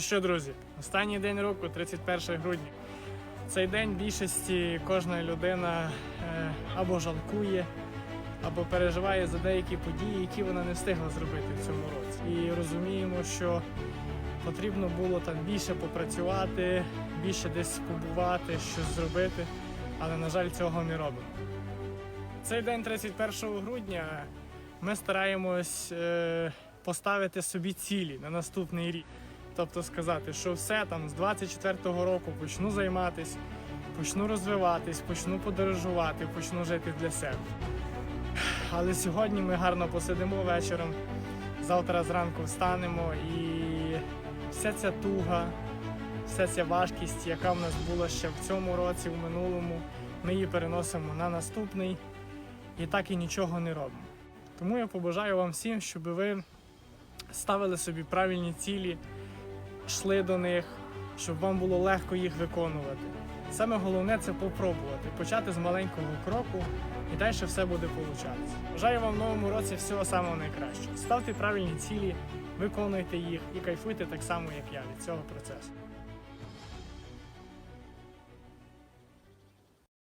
що, друзі, останній день року, 31 грудня. Цей день більшості кожна людина е, або жалкує, або переживає за деякі події, які вона не встигла зробити в цьому році. І розуміємо, що потрібно було там більше попрацювати, більше десь побувати, щось зробити, але, на жаль, цього не робимо. Цей день, 31 грудня, ми стараємось е, поставити собі цілі на наступний рік. Тобто сказати, що все там з 24-го року почну займатися, почну розвиватись, почну подорожувати, почну жити для себе. Але сьогодні ми гарно посидимо вечором, завтра зранку встанемо і вся ця туга, вся ця важкість, яка в нас була ще в цьому році, в минулому, ми її переносимо на наступний і так і нічого не робимо. Тому я побажаю вам всім, щоб ви ставили собі правильні цілі, йшли до них, щоб вам було легко їх виконувати. Саме головне це попробувати, почати з маленького кроку і далі все буде получатися. Бажаю вам в новому році всього самого найкращого. Ставте правильні цілі, виконуйте їх і кайфуйте так само, як я від цього процесу.